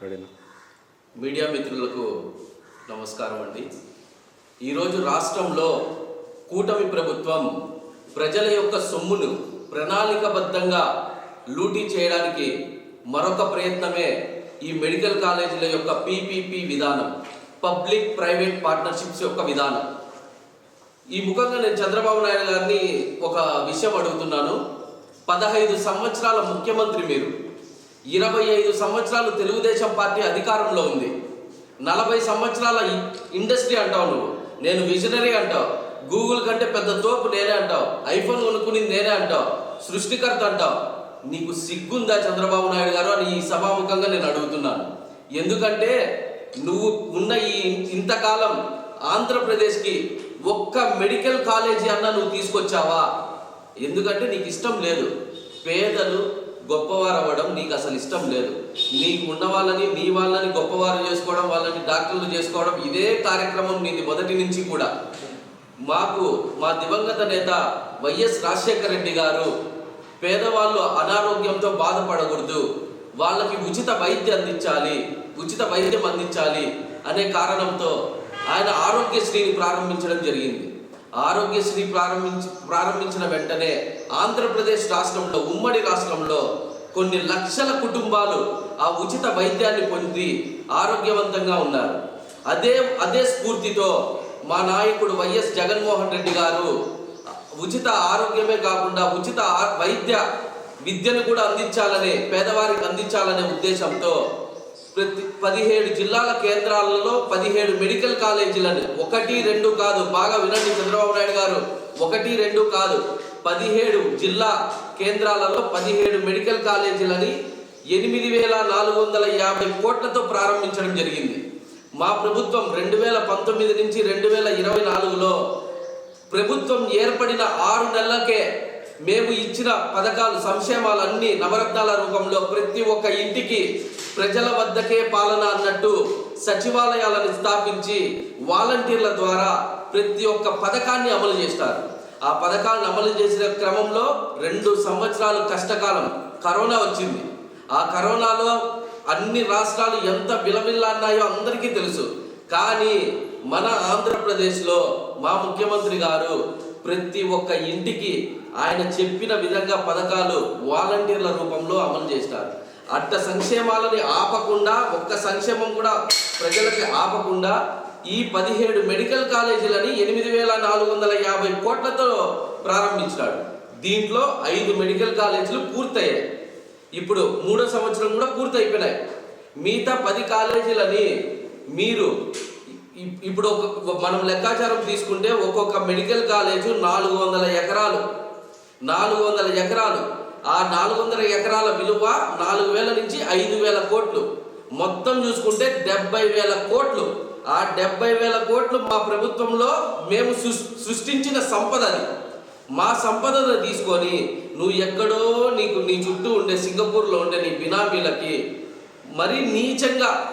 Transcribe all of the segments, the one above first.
రెడీనా? మీడియా మిత్రులకు నమస్కారం అండి. ఈరోజు రాష్ట్రంలో కూటమి ప్రభుత్వం ప్రజల యొక్క సొమ్మును ప్రణాళికబద్ధంగా లూటీ చేయడానికి మరొక ప్రయత్నమే ఈ మెడికల్ కాలేజీల యొక్క పీపీపీ విధానం పబ్లిక్ ప్రైవేట్ పార్ట్నర్షిప్స్ యొక్క విధానం. ఈ ముఖంగా నేను చంద్రబాబు నాయుడు గారిని ఒక విషయం అడుగుతున్నాను. పదహైదు సంవత్సరాల ముఖ్యమంత్రి మీరు ఇరవై ఐదు సంవత్సరాలు తెలుగుదేశం పార్టీ అధికారంలో ఉంది. నలభై సంవత్సరాల ఇండస్ట్రీ అంటావు నువ్వు. నేను విజనరీ అంటావు. గూగుల్ కంటే పెద్ద తోపు నేనే అంటావు. ఐఫోన్ కొనుక్కునింది నేనే అంటావు. సృష్టికర్త అంటావు. నీకు సిగ్గుందా చంద్రబాబు నాయుడు గారు అని ఈ సభాముఖంగా నేను అడుగుతున్నాను. ఎందుకంటే నువ్వు ఉన్న ఈ ఇంతకాలం ఆంధ్రప్రదేశ్కి ఒక్క మెడికల్ కాలేజీ అన్న నువ్వు తీసుకొచ్చావా? ఎందుకంటే నీకు ఇష్టం లేదు. పేదలు గొప్పవారు అవ్వడం నీకు అసలు ఇష్టం లేదు. నీకు ఉన్న వాళ్ళని నీ వాళ్ళని గొప్పవారు చేసుకోవడం వాళ్ళని డాక్టర్లు చేసుకోవడం ఇదే కార్యక్రమం నీది మొదటి నుంచి కూడా. మాకు మా దివంగత నేత వైఎస్ రాజశేఖర రెడ్డి గారు పేదవాళ్ళు అనారోగ్యంతో బాధపడకూడదు. వాళ్ళకి ఉచిత వైద్యం అందించాలి ఉచిత వైద్యం అందించాలి అనే కారణంతో ఆయన ఆరోగ్యశ్రీని ప్రారంభించడం జరిగింది. ఆరోగ్యశ్రీ ప్రారంభించి ప్రారంభించిన వెంటనే ఆంధ్రప్రదేశ్ రాష్ట్రంలో ఉమ్మడి రాష్ట్రంలో కొన్ని లక్షల కుటుంబాలు ఆ ఉచిత వైద్యాన్ని పొంది ఆరోగ్యవంతంగా ఉన్నారు. అదే అదే స్ఫూర్తితో మా నాయకుడు వైఎస్ జగన్మోహన్ రెడ్డి గారు ఉచిత ఆరోగ్యమే కాకుండా ఉచిత వైద్య విద్యను కూడా అందించాలనే పేదవారికి అందించాలనే ఉద్దేశంతో ప్రతి పదిహేడు జిల్లాల కేంద్రాలలో పదిహేడు మెడికల్ కాలేజీలను ఒకటి రెండు కాదు. బాగా వినండి చంద్రబాబు నాయుడు గారు. ఒకటి రెండు కాదు. పదిహేడు జిల్లా కేంద్రాలలో పదిహేడు మెడికల్ కాలేజీలని ఎనిమిది వేల నాలుగు వందల యాభై కోట్లతో ప్రారంభించడం జరిగింది. మా ప్రభుత్వం రెండు వేల పంతొమ్మిది నుంచి రెండు వేల ఇరవై నాలుగులో ప్రభుత్వం ఏర్పడిన ఆరు నెలలకే మేము ఇచ్చిన పథకాలు సంక్షేమాలన్నీ నవరత్నాల రూపంలో ప్రతి ఒక్క ఇంటికి ప్రజల వద్దకే పాలన అన్నట్టు సచివాలయాలను స్థాపించి వాలంటీర్ల ద్వారా ప్రతి ఒక్క పథకాన్ని అమలు చేస్తారు. ఆ పథకాలను అమలు చేసిన క్రమంలో రెండు సంవత్సరాలు కష్టకాలం కరోనా వచ్చింది. ఆ కరోనాలో అన్ని రాష్ట్రాలు ఎంత విలవిల్లాన్నాయో అందరికీ తెలుసు. కానీ మన ఆంధ్రప్రదేశ్లో మా ముఖ్యమంత్రి గారు ప్రతి ఒక్క ఇంటికి ఆయన చెప్పిన విధంగా పథకాలు వాలంటీర్ల రూపంలో అమలు చేస్తారు. అట్ట సంక్షేమాలని ఆపకుండా ఒక్క సంక్షేమం కూడా ప్రజలకి ఆపకుండా ఈ పదిహేడు మెడికల్ కాలేజీలని ఎనిమిది వేల నాలుగు వందల యాభై కోట్లతో ప్రారంభించినాడు. దీంట్లో ఐదు మెడికల్ కాలేజీలు పూర్తయ్యాయి. ఇప్పుడు మూడో సంవత్సరం కూడా పూర్తయిపోయినాయి. మిగతా పది కాలేజీలని మీరు ఇప్పుడు ఒక మనం లెక్కాచారం తీసుకుంటే ఒక్కొక్క మెడికల్ కాలేజు నాలుగు వందల ఎకరాలు. నాలుగు వందల ఎకరాలు. ఆ నాలుగు వందల ఎకరాల విలువ నాలుగు వేల నుంచి ఐదు వేల కోట్లు. మొత్తం చూసుకుంటే డెబ్బై వేల కోట్లు. ఆ డెబ్బై వేల కోట్లు మా ప్రభుత్వంలో మేము సృష్- సృష్టించిన సంపద అది. మా సంపదను తీసుకొని నువ్వు ఎక్కడో నీకు నీ చుట్టూ ఉండే సింగపూర్లో ఉండే నీ బినామీలకి మరీ నీచంగా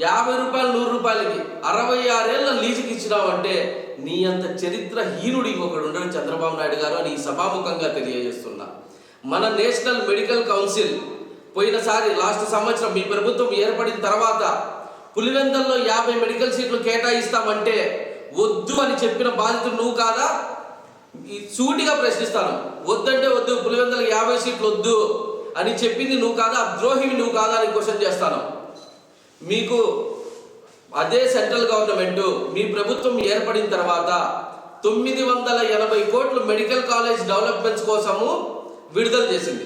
యాభై రూపాయలు నూరు రూపాయలకి అరవై ఆరేళ్ళ లీజుకి ఇచ్చినావంటే నీ అంత చరిత్ర హీనుడు ఇంకొకడు ఉండడు చంద్రబాబు నాయుడు గారు అని ఈ సభాముఖంగా తెలియజేస్తున్నా. మన నేషనల్ మెడికల్ కౌన్సిల్ పోయినసారి లాస్ట్ సంవత్సరం మీ ప్రభుత్వం ఏర్పడిన తర్వాత పులివెందల్లో యాభై మెడికల్ సీట్లు కేటాయిస్తామంటే వద్దు అని చెప్పిన బాధితుడు నువ్వు కాదా? సూటిగా ప్రశ్నిస్తాను. వద్దంటే వద్దు పులివెందల యాభై సీట్లు వద్దు అని చెప్పింది నువ్వు కాదా? ద్రోహివి నువ్వు కాదా అని క్వశ్చన్ చేస్తాను. మీకు అదే సెంట్రల్ గవర్నమెంట్ మీ ప్రభుత్వం ఏర్పడిన తర్వాత తొమ్మిది వందల ఎనభై కోట్లు మెడికల్ కాలేజ్ డెవలప్మెంట్స్ కోసము విడుదల చేసింది.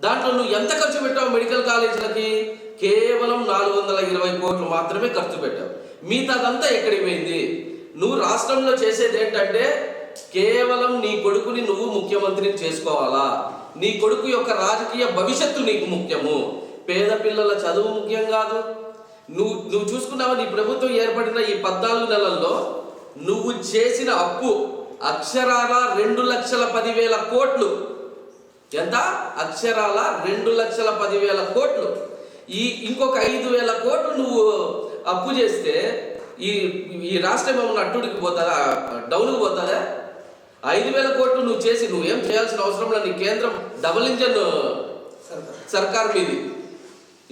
దాంట్లో నువ్వు ఎంత ఖర్చు పెట్టావు మెడికల్ కాలేజీలకి? కేవలం నాలుగు వందల ఇరవై కోట్లు మాత్రమే ఖర్చు పెట్టావు. మిగతాదంతా ఎక్కడికి పోయింది? నువ్వు రాష్ట్రంలో చేసేది ఏంటంటే కేవలం నీ కొడుకుని నువ్వు ముఖ్యమంత్రిని చేసుకోవాలా? నీ కొడుకు యొక్క రాజకీయ భవిష్యత్తు నీకు ముఖ్యము. పేద పిల్లల చదువు ముఖ్యం కాదు. నువ్వు నువ్వు చూసుకున్నావా? నీ ప్రభుత్వం ఏర్పడిన ఈ పద్నాలుగు నెలల్లో నువ్వు చేసిన అప్పు అక్షరాల రెండు లక్షల పదివేల కోట్లు. ఎంత? అక్షరాల రెండు లక్షల పదివేల కోట్లు. ఈ ఇంకొక ఐదు వేల కోట్లు నువ్వు అప్పు చేస్తే ఈ ఈ రాష్ట్రం ఏమన్నా అట్టుడికి పోతుందా డౌన్కి పోతుందా ఐదు వేల కోట్లు నువ్వు చేసి నువ్వేం చేయాల్సిన అవసరం లేదు. నీ కేంద్రం డబుల్ ఇంజన్ సర్కార్. మీది.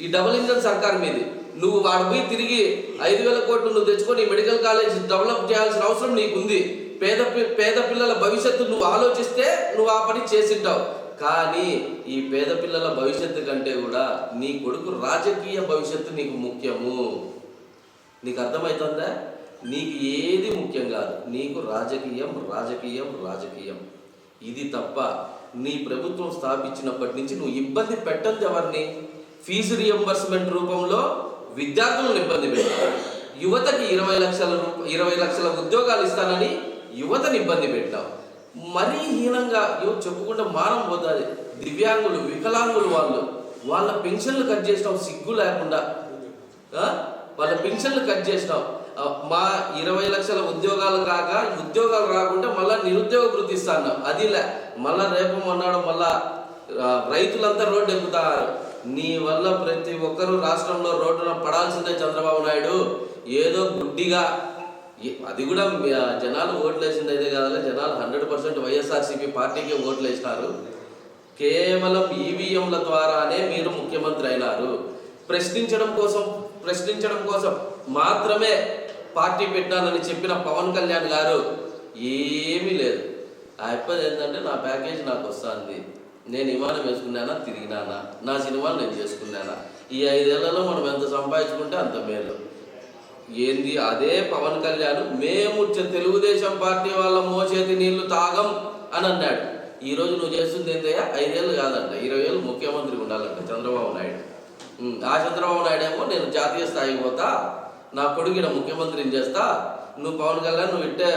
ఈ డబుల్ ఇంజన్ సర్కార్ మీది. నువ్వు వాడు పోయి తిరిగి ఐదు వేల కోట్లు నువ్వు తెచ్చుకొని మెడికల్ కాలేజ్ డెవలప్ చేయాల్సిన అవసరం నీకుంది. పేద పేద పిల్లల భవిష్యత్తు నువ్వు ఆలోచిస్తే నువ్వు ఆ పని చేసింటావు. కానీ ఈ పేద పిల్లల భవిష్యత్తు కంటే కూడా నీ కొడుకు రాజకీయ భవిష్యత్తు నీకు ముఖ్యము. నీకు అర్థమవుతుందా నీకు ఏది ముఖ్యం కాదు. నీకు రాజకీయం రాజకీయం రాజకీయం. ఇది తప్ప నీ ప్రభుత్వం స్థాపించినప్పటి నుంచి నువ్వు ఇబ్బంది పెట్టద్దు ఎవరిని. ఫీజు రియంబర్స్మెంట్ రూపంలో విద్యార్థులను ఇబ్బంది పెట్టావు యువతకి ఇరవై లక్షల రూప ఇరవై లక్షల ఉద్యోగాలు ఇస్తానని యువతని ఇబ్బంది పెట్టావు. మరీ హీనంగా ఇవి చెప్పుకుంటే మానం పోతుంది. దివ్యాంగులు వికలాంగులు వాళ్ళు. వాళ్ళ పెన్షన్లు కట్ చేసినాం సిగ్గు లేకుండా. వాళ్ళ పెన్షన్లు కట్ చేసినాం. మా ఇరవై లక్షల ఉద్యోగాలు కాక ఉద్యోగాలు రాకుండా మళ్ళా నిరుద్యోగ వృత్తి ఇస్తాను అది లే. మళ్ళా రేపు మొన్నాడు మళ్ళా రైతులంతా రోడ్డు ఎక్కుతారు. నీ వల్ల ప్రతి ఒక్కరూ రాష్ట్రంలో రోడ్డున పడాల్సిందే చంద్రబాబు నాయుడు. ఏదో గుడ్డిగా అది కూడా జనాలు ఓట్లు వేసింది అయితే కాదు జనాలు హండ్రెడ్ పర్సెంట్ వైఎస్ఆర్సీపీ పార్టీకి ఓట్లు వేసినారు. కేవలం ఈవీఎంల ద్వారానే మీరు ముఖ్యమంత్రి అయినారు. ప్రశ్నించడం కోసం ప్రశ్నించడం కోసం మాత్రమే పార్టీ పెట్టానని చెప్పిన పవన్ కళ్యాణ్ గారు ఏమీ లేదు. ఆ ఇబ్బంది ఏంటంటే నా ప్యాకేజ్ నాకు వస్తుంది. నేను విమానం వేసుకున్నానా తిరిగినానా? నా సినిమాలు నేను చేసుకున్నానా? ఈ ఐదేళ్ళలో మనం ఎంత సంపాదించుకుంటే అంత మేలు. ఏంది? అదే పవన్ కళ్యాణ్ మేము తెలుగుదేశం పార్టీ వాళ్ళ మోచేతి నీళ్ళు తాగం అని అన్నాడు. ఈ రోజు నువ్వు చేస్తుంది ఏంటయ్యా ఐదేళ్ళు కాదంట. ఇరవై ఏళ్ళు ముఖ్యమంత్రి ఉండాలంట చంద్రబాబు నాయుడు. ఆ చంద్రబాబు నాయుడు ఏమో నేను జాతీయ స్థాయికి పోతా నా కొడుకున ముఖ్యమంత్రిని చేస్తా నువ్వు పవన్ కళ్యాణ్ నువ్వు ఇట్టే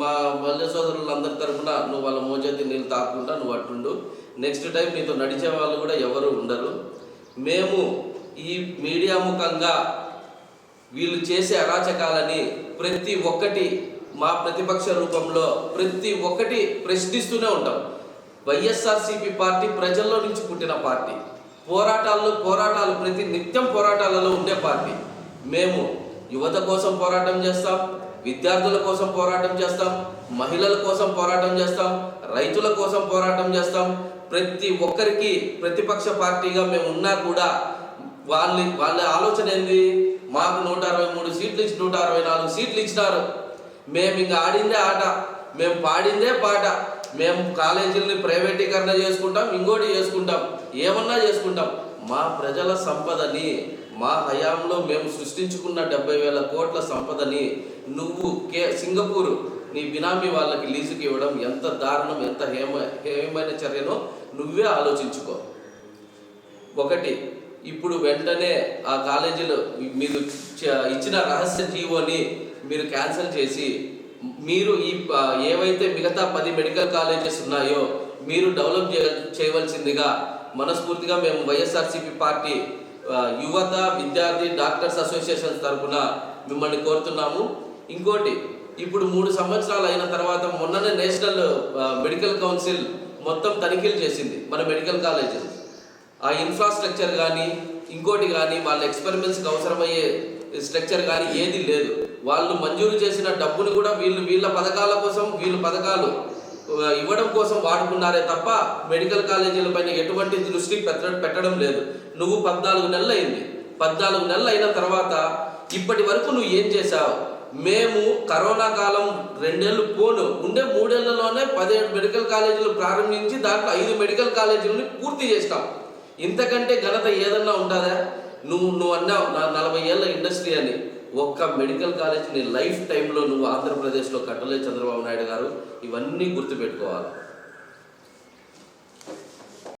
మా మల్లె సోదరులందరి తరఫున నువ్వు వాళ్ళ మోచేతి నీళ్ళు తాకుంటా నువ్వు అట్టుండు. నెక్స్ట్ టైం నీతో నడిచే వాళ్ళు కూడా ఎవరు ఉండరు. మేము ఈ మీడియా ముఖంగా వీళ్ళు చేసే అరాచకాలని ప్రతి ఒక్కటి మా ప్రతిపక్ష రూపంలో ప్రతి ఒక్కటి ప్రశ్నిస్తూనే ఉంటాం. వైఎస్ఆర్సీపీ పార్టీ ప్రజల్లో నుంచి పుట్టిన పార్టీ. పోరాటాల్లో పోరాటాలు ప్రతి నిత్యం పోరాటాలలో ఉండే పార్టీ. మేము యువత కోసం పోరాటం చేస్తాం విద్యార్థుల కోసం పోరాటం చేస్తాం మహిళల కోసం పోరాటం చేస్తాం రైతుల కోసం పోరాటం చేస్తాం. ప్రతి ఒక్కరికి ప్రతిపక్ష పార్టీగా మేము ఉన్నా కూడా వాళ్ళ వాళ్ళ ఆలోచన ఏంది? మాకు నూట అరవై మూడు సీట్లు ఇచ్చి నూట అరవై నాలుగు సీట్లు ఇచ్చినారు. మేము ఇంకా ఆడిందే ఆట మేము పాడిందే పాట. మేము కాలేజీలని ప్రైవేటీకరణ చేసుకుంటాం ఇంకోటి చేసుకుంటాం ఏమన్నా చేసుకుంటాం. మా ప్రజల సంపదని మా హయాంలో మేము సృష్టించుకున్న డెబ్బై వేల కోట్ల సంపదని నువ్వు కే సింగపూర్ నీ బినామీ వాళ్ళకి లీజుకి ఇవ్వడం ఎంత దారుణం ఎంత హేమ హేమైన చర్యనో నువ్వే ఆలోచించుకో. ఒకటి ఇప్పుడు వెంటనే ఆ కాలేజీలో మీరు ఇచ్చిన రహస్య జీవోని మీరు క్యాన్సిల్ చేసి మీరు ఈ ఏవైతే మిగతా పది మెడికల్ కాలేజెస్ ఉన్నాయో మీరు డెవలప్ చేయ చేయవలసిందిగా మనస్ఫూర్తిగా మేము వైఎస్ఆర్సీపీ పార్టీ యువత విద్యార్థి డాక్టర్స్ అసోసియేషన్ తరఫున మిమ్మల్ని కోరుతున్నాము. ఇంకోటి ఇప్పుడు మూడు సంవత్సరాలు అయిన తర్వాత మొన్ననే నేషనల్ మెడికల్ కౌన్సిల్ మొత్తం తనిఖీలు చేసింది మన మెడికల్ కాలేజెస్. ఆ ఇన్ఫ్రాస్ట్రక్చర్ కానీ ఇంకోటి కానీ వాళ్ళ ఎక్స్పెరిమెంట్స్కి అవసరమయ్యే స్ట్రక్చర్ కానీ ఏది లేదు. వాళ్ళు మంజూరు చేసిన డబ్బును కూడా వీళ్ళు వీళ్ళ పథకాల కోసం వీళ్ళ పథకాలు ఇవ్వడం కోసం వాడుకున్నారే తప్ప మెడికల్ కాలేజీల పైన ఎటువంటి దృష్టి పెట్ట పెట్టడం లేదు. నువ్వు పద్నాలుగు నెలలు అయింది. పద్నాలుగు నెలలు అయిన తర్వాత ఇప్పటి వరకు నువ్వు ఏం చేశావు? మేము కరోనా కాలం రెండేళ్ళు పోను ఉండే మూడేళ్ళలోనే పదిహేడు మెడికల్ కాలేజీలు ప్రారంభించి దాంట్లో ఐదు మెడికల్ కాలేజీలని పూర్తి చేస్తాం. ఇంతకంటే ఘనత ఏదన్నా ఉంటుందా నువ్వు నువ్వు అన్నావు నా నలభై ఏళ్ళ ఇండస్ట్రీ అని. ఒక్క మెడికల్ కాలేజ్ నీ లైఫ్ టైంలో నువ్వు ఆంధ్రప్రదేశ్లో కట్టలేదు చంద్రబాబు నాయుడు గారు. ఇవన్నీ గుర్తుపెట్టుకోవాలి.